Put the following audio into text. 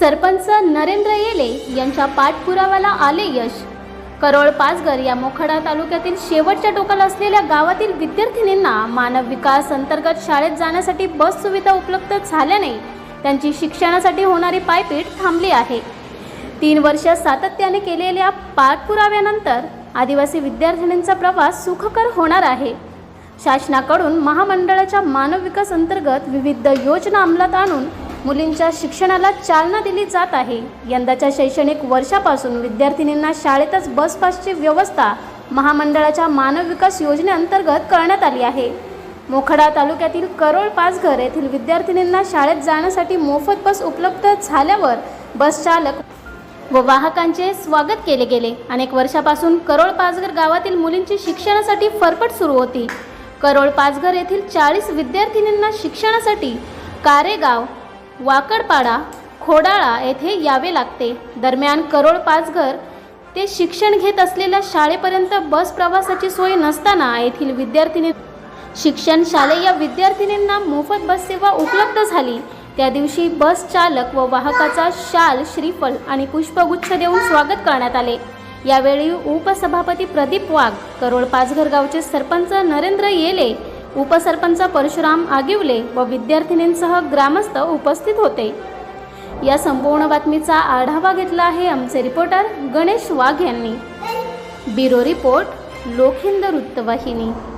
सरपंच नरेंद्र येले यांच्या पाठपुराव्याला आले यश. करोळ पाचघर या मोखाडा तालुक्यातील शेवटच्या टोकाला असलेल्या गावातील विद्यार्थिनींना मानव विकास अंतर्गत शाळेत जाण्यासाठी बस सुविधा उपलब्ध झाल्याने त्यांची शिक्षणासाठी होणारी पायपीट थांबली आहे. तीन वर्ष सातत्याने केलेल्या पाठपुराव्यानंतर आदिवासी विद्यार्थिनींचा प्रवास सुखकर होणार आहे. शासनाकडून महामंडळाच्या मानव विकास अंतर्गत विविध योजना अंमलात आणून मुलींच्या शिक्षणाला चालना दिली जात आहे. यंदाच्या शैक्षणिक वर्षापासून विद्यार्थिनींना शाळेतच बस पासची व्यवस्था महामंडळाच्या मानव विकास योजनेअंतर्गत करण्यात आली आहे. मोखडा तालुक्यातील करोळ पाचघर येथील विद्यार्थिनींना शाळेत जाण्यासाठी मोफत बस उपलब्ध झाल्यावर बस चालक व वाहकांचे स्वागत केले गेले. अनेक वर्षापासून करोळ पाचघर गावातील मुलींची शिक्षणासाठी फरफट सुरू होती. करोळ पाचघर येथील चाळीस विद्यार्थिनींना शिक्षणासाठी कारेगाव वाकडपाडा खोडाळा येथे यावे लागते. दरम्यान करोळ पाचघर ते शिक्षण घेत असलेल्या शाळेपर्यंत बस प्रवासाची सोय नसताना येथील विद्यार्थिनी शिक्षण शालेय विद्यार्थिनींना मोफत बस सेवा उपलब्ध झाली. त्या दिवशी बस चालक व वाहकाचा शाल श्रीफल आणि पुष्पगुच्छ देऊन स्वागत करण्यात आले. यावेळी उपसभापती प्रदीप वाघ करोळ पाचघर गावचे सरपंच नरेंद्र येले उपसरपंच परशुराम आगिवले व विद्यार्थिनींसह ग्रामस्थ उपस्थित होते. या संपूर्ण बातमीचा आढावा घेतला आहे आमचे रिपोर्टर गणेश वाघ यांनी. ब्युरो रिपोर्ट लोकहिंद वृत्तवाहिनी.